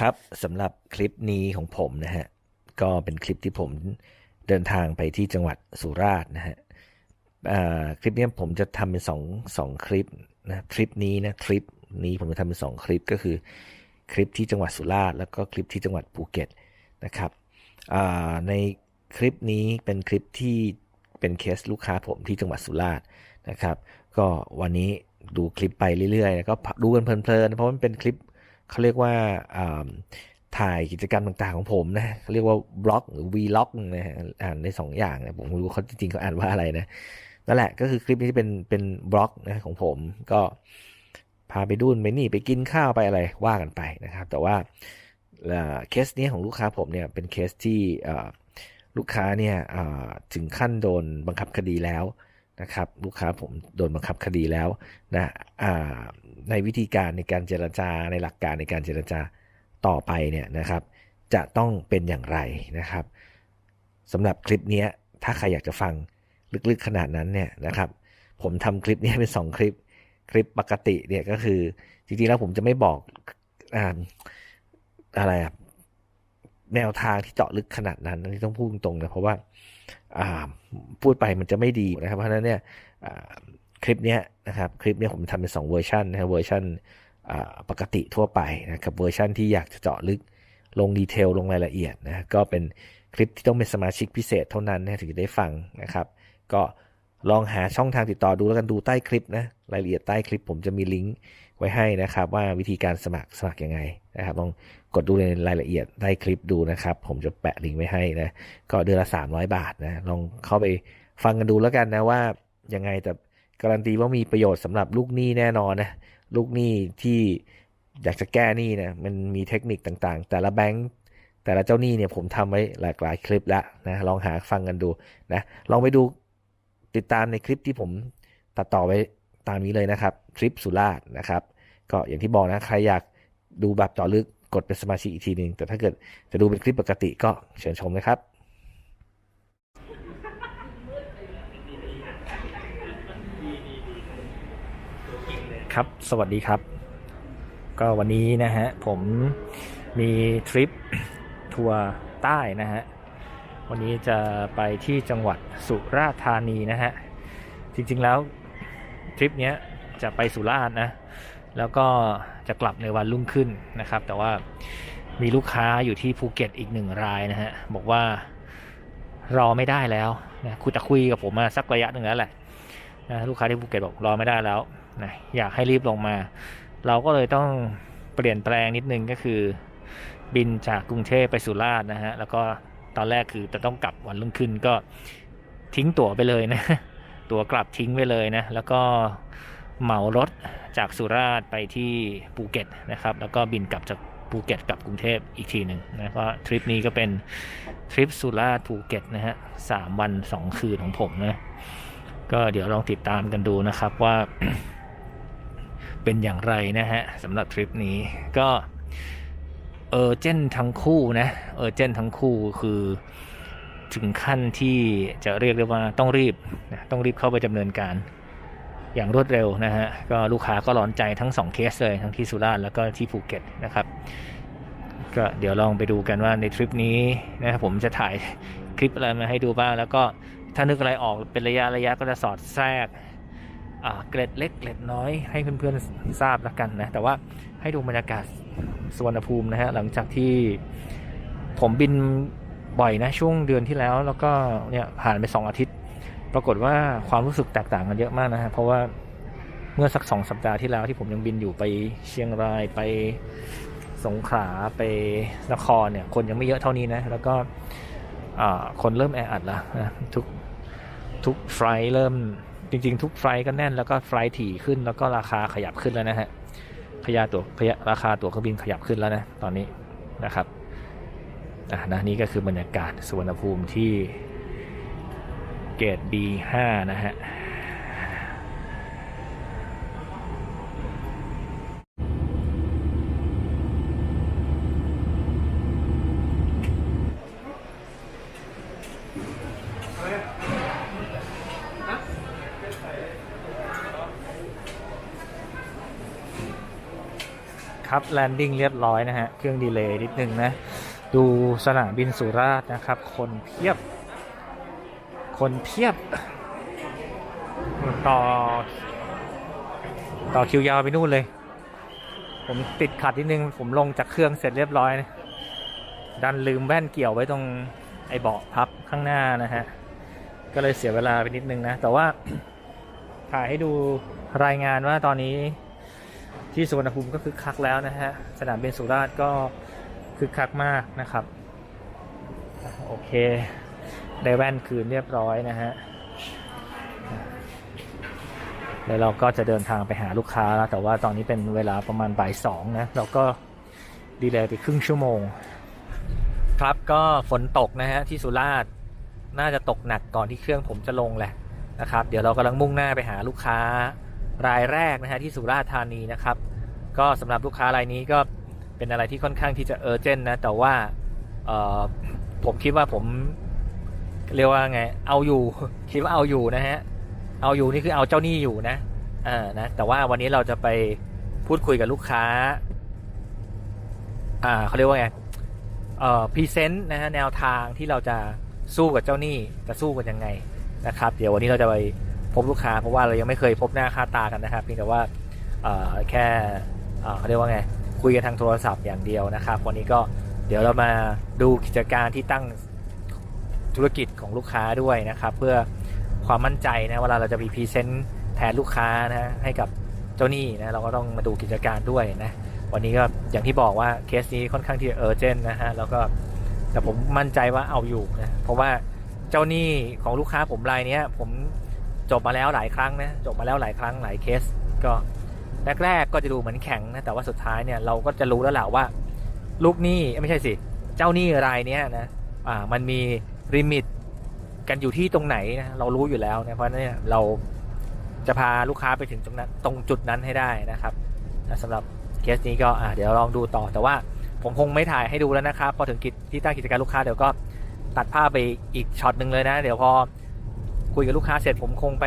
ครับสำหรับคลิปนี้ของผมนะฮะ ก็เป็นคลิปที่ผมเดินทางไปที่จังหวัดสุราษฎร์นะฮะคลิปนี้ผมจะทำเป็นสองสองคลิปนะทริปนี้นะทริปนี้ผมจะทำเป็นสองคลิปก็คือคลิปที่จังหวัดสุราษฎร์แล้วก็คลิปที่จังหวัดภูเก็ตนะครับในคลิปนี้เป็นคลิปที่เป็นเคสลูกค้าผมที่จังหวัดสุราษฎร์นะครับ ก็วันนี้ดูคลิปไปเรื่อยๆแล้วก็ดูกันเพลินๆเพราะมันเป็นคลิป เขาเรียกว่าถ่ายกิจกรรมต่างๆของผมนะเขาเรียกว่าบล็อกหรือวีล็อกนะฮะอ่านได้สองอย่างนะผมไม่รู้เขาจริงๆเขาอ่านว่าอะไรนะนั่นแหละก็คือคลิปนี้เป็นเป็นบล็อกนะของผมก็พาไปดูนไปนี่ไปกินข้าวไปอะไรว่ากันไปนะครับ แต่ว่าเคสนี้ของลูกค้าผมเนี่ยเป็นเคสที่ลูกค้าเนี่ยถึงขั้นโดนบังคับคดีแล้ว นะครับลูกค้าผมโดนบังคับคดีแล้วนะในวิธีการในการเจรจาในหลักการในการเจรจาต่อไปเนี่ยนะครับจะต้องเป็นอย่างไรนะครับสำหรับคลิปนี้ถ้าใครอยากจะฟังลึกๆขนาดนั้นเนี่ยนะครับผมทำคลิปนี้เป็น 2 คลิปคลิปปกติเนี่ยก็คือจริงๆแล้วผมจะไม่บอกอ่าอะไรอะแนวทางที่เจาะลึกขนาดนั้นที่ต้องพูดตรงๆนะเพราะว่า พูดไปมันจะไม่ดีนะครับ เพราะฉะนั้นเนี่ยคลิปนี้นะครับ คลิปนี้ผมทำเป็น2เวอร์ชันนะครับเวอร์ชันปกติทั่วไปนะครับเวอร์ชันที่อยากจะเจาะลึกลงดีเทลลงรายละเอียดนะก็เป็นคลิปที่ต้องเป็นสมาชิกพิเศษเท่านั้นนะถึงจะได้ฟังนะครับ ก็ลองหาช่องทางติดต่อดูแล้วกันดูใต้คลิปนะรายละเอียดใต้คลิปผมจะมีลิงก์ไว้ให้นะครับ ว่าวิธีการสมัครสมัครยังไง นะครับลองกดดูในรายละเอียดใต้คลิปดูนะครับ ผมจะแปะลิงก์ไว้ให้นะ ก็เดือนละ 300 บาทนะลองเข้าไปฟังกันดูแล้วกันนะว่ายังไงแต่การันตีว่ามีประโยชน์สำหรับลูกหนี้แน่นอนนะลูกหนี้ที่อยากจะแก้หนี้นะมันมีเทคนิคต่างๆ แต่ละแบงค์แต่ละเจ้าหนี้เนี่ยผมทำไว้หลากหลายคลิปแล้วนะลองหาฟังกันดูนะลองไปดูติดตามในคลิปที่ผมตัดต่อไว้ตามนี้เลยนะครับทริปสุราษฎร์นะครับ ก็อย่างที่บอกนะใครอยาก ดูแบบต่อลึกกดเป็นสมาชิกอีกทีหนึ่งแต่ถ้าเกิดจะดูเป็นคลิปปกติก็เชิญชมนะครับครับ สวัสดีครับ ก็วันนี้นะฮะ ผมมีทริปทัวร์ใต้นะฮะ วันนี้จะไปที่จังหวัดสุราษฎร์ธานีนะฮะ จริงๆแล้วทริปนี้จะไปสุราษฎร์นะ แล้วก็จะกลับในวันรุ่งขึ้นนะครับ แต่ว่ามีลูกค้าอยู่ที่ภูเก็ตอีกหนึ่งรายนะฮะบอกว่ารอไม่ได้แล้วนะคุยจะคุยกับผมมาสักระยะหนึ่งแล้วแหละนะลูกค้าที่ภูเก็ตบอกรอไม่ได้แล้วนะอยากให้รีบลงมา เราก็เลยต้องเปลี่ยนแปลงนิดนึงก็คือ บินจากกรุงเทพไปสุราษฎร์นะฮะแล้วก็ตอนแรกคือจะต้องกลับวันรุ่งขึ้นก็ทิ้งตั๋วไปเลยนะ ตั๋วกลับทิ้งไปเลยนะ แล้วก็ เหมารถจากสุราษฎร์ไปที่ภูเก็ตนะครับ แล้วก็บินกลับจากภูเก็ตกับกรุงเทพอีกทีหนึ่งนะก็ทริปนี้ก็เป็นทริปสุราษฎร์ภูเก็ตนะฮะสามวันสองคืนของผมนะก็เดี๋ยวลองติดตามกันดูนะครับว่า เป็นอย่างไรนะฮะสำหรับทริปนี้ก็เออเจนทั้งคู่นะเออเจนทั้งคู่คือถึงขั้นที่จะเรียกได้ว่าต้องรีบนะต้องรีบเข้าไปดำเนินการ อย่างรวดเร็วนะฮะก็ลูกค้าก็ร้อนใจทั้ง 2 เคสเลยทั้งที่สุราษฎร์แล้วก็ที่ภูเก็ตนะครับ ก็เดี๋ยวลองไปดูกันว่าในทริปนี้นะครับผมจะถ่ายคลิปอะไรมาให้ดูบ้าง แล้วก็ถ้านึกอะไรออกเป็นระยะระยะก็จะสอดแทรกเกร็ดเล็กเกร็ดน้อยให้เพื่อนๆทราบแล้วกันนะ แต่ว่าให้ดูบรรยากาศสวนภูมินะฮะหลังจากที่ผมบินบ่อยนะช่วงเดือนที่แล้ว แล้วก็เนี่ยผ่านไปสองอาทิตย์ ปรากฏว่าความรู้สึกแตกต่างกันเยอะมากนะฮะเพราะว่าเมื่อสักสองสัปดาห์ที่แล้วที่ผมยังบินอยู่ไปเชียงรายไปสงขลาไปนครเนี่ยคนยังไม่เยอะเท่านี้นะแล้วก็คนเริ่มแออัดละทุกทุกไฟล์เริ่มจริง ๆ ทุกไฟล์ก็แน่นแล้วก็ไฟล์ถี่ขึ้น แล้วก็ราคาขยับขึ้นแล้วนะฮะขยาตัวขยราคาตั๋วเครื่องบินขยับขึ้นแล้วนะตอนนี้นะครับอะนะนี่ก็คือบรรยากาศสุวรรณภูมิที่ เกต B5 นะฮะครับแลนดิ้งเรียบร้อยนะฮะ เครื่องดีเลย์นิดนึงนะ ดูสนามบินสุราษฎร์นะครับ คนเพียบ คนเพียบ ต่อ ต่อคิวยาวไปนู่นเลย ผมติดขัดนิดนึง ผมลงจากเครื่องเสร็จเรียบร้อยนะดันลืมแว่นเกี่ยวไว้ตรงไอ้เบาะพับข้างหน้านะฮะ ก็เลยเสียเวลาไปนิดนึงนะ แต่ว่าถ่ายให้ดูรายงานว่าตอนนี้ที่สุวรรณภูมิก็คึกคักแล้วนะฮะ สนามบินสุราษฎร์ก็คึกคักมากนะครับ โอเค ได้แว่นคืนเรียบร้อยนะฮะแล้วเราก็จะเดินทางไปหาลูกค้าแล้วแต่ว่าตอนนี้เป็นเวลาประมาณบ่ายสองนะเราก็ดีเลยไปครึ่งชั่วโมง ครับก็ฝนตกนะฮะที่สุราษฎร์น่าจะตกหนักก่อนที่เครื่องผมจะลงแหละนะครับ เดี๋ยวเรากำลังมุ่งหน้าไปหาลูกค้ารายแรกนะฮะที่สุราษฎร์ธานีนะครับ ก็สำหรับลูกค้ารายนี้ก็เป็นอะไรที่ค่อนข้างที่จะเออร์เจนนะแต่ว่าผมคิดว่าผม เรียกว่าไง เอาอยู่คิดว่าเอาอยู่นะฮะ เอาอยู่นี่คือเอาเจ้าหนี้อยู่นะเออนะ แต่ว่าวันนี้เราจะไปพูดคุยกับลูกค้า อ่าเขาเรียกว่าไงเอ่อพรีเซนต์นะฮะแนวทางที่เราจะสู้กับเจ้าหนี้จะสู้กันยังไงนะครับ เดี๋ยววันนี้เราจะไปพบลูกค้า เพราะว่าเรายังไม่เคยพบหน้าค่าตากันนะครับเพียงแต่ว่าเอ่อแค่เอ่อเขาเรียกว่าไงคุยกันทางโทรศัพท์อย่างเดียวนะครับ วันนี้ก็เดี๋ยวเรามาดูกิจการที่ตั้ง ธุรกิจของลูกค้าด้วยนะครับ เพื่อความมั่นใจนะเวลาเราจะมีพรีเซนต์แทนลูกค้านะให้กับเจ้าหนี้นะเราก็ต้องมาดูกิจการด้วยนะวันนี้ก็อย่างที่บอกว่าเคสนี้ค่อนข้างที่เออเจนนะฮะแล้วก็แต่ผมมั่นใจว่าเอาอยู่นะเพราะว่าเจ้าหนี้ของลูกค้าผมรายนี้ผมจบมาแล้วหลายครั้งนะจบมาแล้วหลายครั้งหลายเคส ก็แรกๆก็จะดูเหมือนแข็งนะแต่ว่าสุดท้ายเนี่ยเราก็จะรู้แล้วแหละว่า ลูกหนี้ไม่ใช่สิ เจ้าหนี้รายนี้นะอ่ามันมี ลิมิตกันอยู่ที่ตรงไหนนะเรารู้อยู่แล้วนะเพราะนี่เราจะพาลูกค้าไปถึงตรงนั้นตรงจุดนั้นให้ได้นะครับสำหรับเคสนี้ก็เดี๋ยวลองดูต่อแต่ว่าผมคงไม่ถ่ายให้ดูแล้วนะครับ พอถึงกิจที่ตั้งกิจการลูกค้าเดี๋ยวก็ตัดภาพไปอีกช็อตหนึ่งเลยนะ เดี๋ยวพอคุยกับลูกค้าเสร็จผมคงไป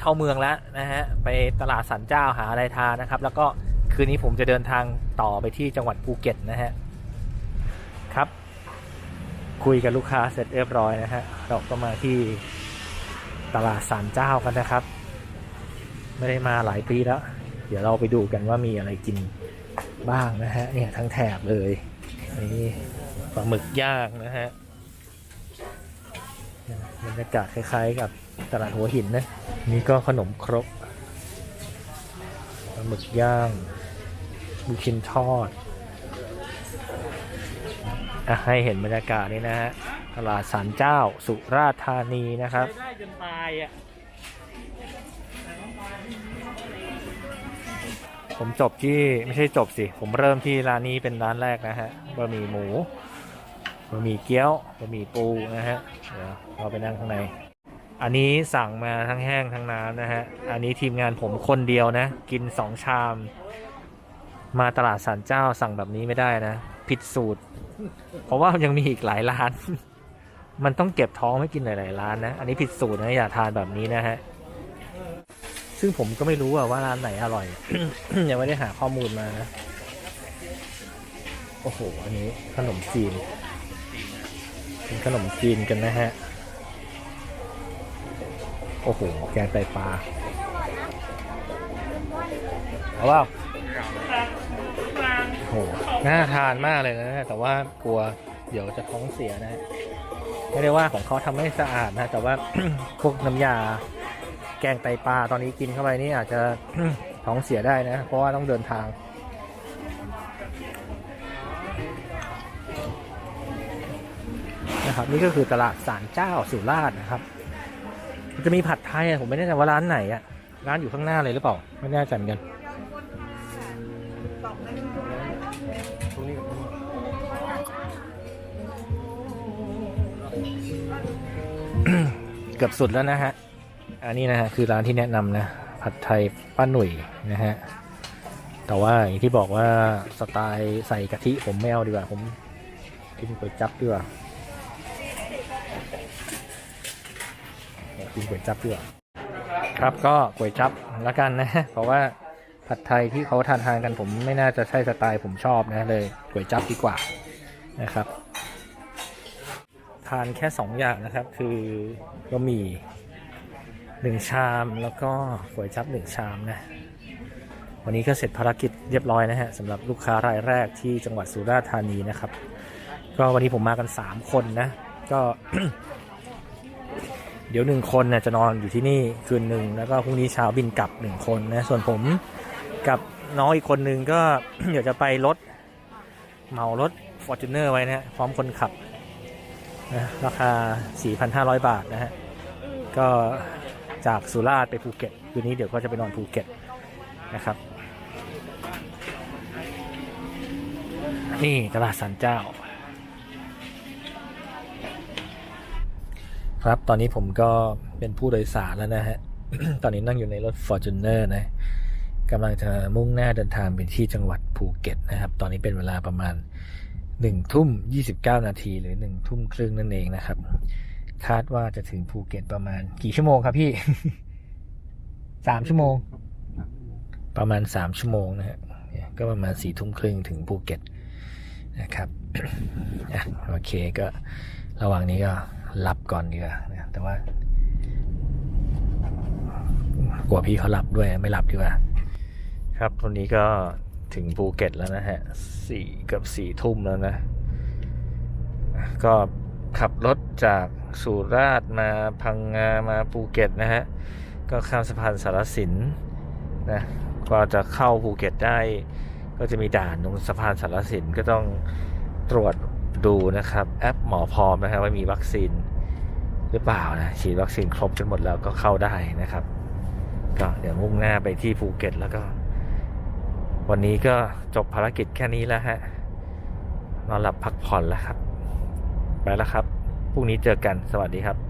เข้าเมืองแล้วนะฮะไปตลาดสันเจ้าหาอะไรทานนะครับ แล้วก็คืนนี้ผมจะเดินทางต่อไปที่จังหวัดภูเก็ตนะฮะ คุยกับลูกค้าเสร็จเรียบร้อยนะฮะเราก็มาที่ตลาดสันเจ้ากันนะครับ ไม่ได้มาหลายปีแล้ว เดี๋ยวเราไปดูกันว่ามีอะไรกินบ้างนะฮะเนี่ยทั้งแถบเลยนี่ปลาหมึกย่างนะฮะบรรยากาศคล้ายๆ กับตลาดหัวหินนะนี่ก็ขนมครกปลาหมึกย่างลูกชิ้นทอด ให้เห็นบรรยากาศนี่นะฮะตลาดสารเจ้าสุราษฎร์ธานีนะครับได้จนตายอะผมจบที่ไม่ใช่จบสิ ผมเริ่มที่ร้านนี้เป็นร้านแรกนะฮะบะหมี่หมูบะหมี่เกี๊ยวบะหมี่ปูนะฮะเดี๋ยวเราไปนั่งข้างใน อันนี้สั่งมาทั้งแห้งทั้งน้ำนะฮะอันนี้ทีมงานผมคนเดียวนะ กินสองชาม มาตลาดสันเจ้าสั่งแบบนี้ไม่ได้นะ ผิดสูตร เพราะว่ายังมีอีกหลายร้าน มันต้องเก็บท้องไม่กินหลายๆร้านนะ อันนี้ผิดสูตรนะอย่าทานแบบนี้นะฮะ ซึ่งผมก็ไม่รู้ว่าร้านไหนอร่อย ยังไม่ได้หาข้อมูลมานะ โอ้โห อันนี้ขนมจีน เป็นขนมจีนกันนะฮะ โอ้โห แกงไตปลาเอาเปล่า หน่าทานมากเลยนะแต่ว่ากลัวเดี๋ยวจะท้องเสียนะไม่ได้ว่าของเขาทำไม่สะอาดนะ แต่ว่าพวกน้ำยาแกงไตปลาตอนนี้กินเข้าไปนี่อาจจะท้องเสียได้นะ เพราะว่าต้องเดินทางนะครับนี่ก็คือตลาดสารเจ้าสุราษฎร์นะครับ จะมีผัดไทยผมไม่แน่ใจว่าร้านไหนอะร้านอยู่ข้างหน้าเลยหรือเปล่า ไม่แน่ใจเหมือนกัน เกือบสุดแล้วนะฮะ อันนี้นะฮะคือร้านที่แนะนำนะ ผัดไทยป้าหนุ่ยนะฮะ แต่ว่าอย่างที่บอกว่าสไตล์ใส่กะทิผมไม่เอาดีกว่าผมกินก๋วยจั๊บดีกว่ากินก๋วยจั๊บดีกว่าครับก็ก๋วยจั๊บแล้วกันนะ เพราะว่าผัดไทยที่เขาทานทานกันผมไม่น่าจะใช่สไตล์ผมชอบนะเลยก๋วยจั๊บดีกว่านะครับ ทานแค่สองอย่างนะครับ คือบะหมี่หนึ่งชามแล้วก็ก๋วยจั๊บหนึ่งชามนะ วันนี้ก็เสร็จภารกิจเรียบร้อยนะฮะสำหรับลูกค้ารายแรกที่จังหวัดสุราษฎร์ธานีนะครับ ก็วันนี้ผมมากัน 3 คนนะ ก็ เดี๋ยวหนึ่งคนเนี่ยจะนอนอยู่ที่นี่คืนหนึ่งแล้วก็พรุ่งนี้เช้าบินกลับหนึ่งคนนะส่วนผมกับน้องอีกคนนึงก็เดี๋ยวจะไปรถเหมารถ f o r t u n e r ไว้นะพร้อมคนขับ นะราคา 4,500 บาทนะฮะ ก็จากสุราษฎร์ไปภูเก็ต คืนนี้เดี๋ยวก็จะไปนอนภูเก็ตนะครับ นี่ตลาดสันเจ้า ครับตอนนี้ผมก็เป็นผู้โดยสารแล้วนะฮะ ตอนนี้นั่งอยู่ในรถ Fortuner นะกำลังจะมุ่งหน้าเดินทางไปที่จังหวัดภูเก็ตนะครับ ตอนนี้เป็นเวลาประมาณ 1ทุ่ม29นาทีหรือ1ทุ่มครึ่งนั่นเองนะครับ คาดว่าจะถึงภูเก็ตประมาณกี่ชั่วโมงครับพี่สามชั่วโมง ประมาณสามชั่วโมงนะฮะก็ประมาณสี่ทุ่มครึ่งถึงภูเก็ตนะครับอโอเคก็ระหว่างนี้ก็หลับก่อนดีกว่านะแต่ว่ากลัวพี่เขาหลับด้วยไม่หลับดีกว่า ครับตอนนี้ก็ ถึงภูเก็ตแล้วนะฮะสี่เกับสี่ทุ่มแล้วนะ ก็ขับรถจากสุราษฎร์มาพังงามาภูเก็ตนะฮะ ก็ข้ามสะพานสารสินนะกว่าจะเข้าภูเก็ตได้ ก็จะมีด่านตรงสะพานสารสินก็ต้องตรวจดูนะครับ แอปหมอพร้อมนะครับว่ามีวัคซีนหรือเปล่านะฉีดวัคซีนครบจนหมดแล้วก็เข้าได้นะครับ ก็เดี๋ยวมุ่งหน้าไปที่ภูเก็ตแล้วก็ วันนี้ก็จบภารกิจแค่นี้แล้วฮะ นอนหลับพักผ่อนแล้วครับ ไปแล้วครับ พรุ่งนี้เจอกัน สวัสดีครับ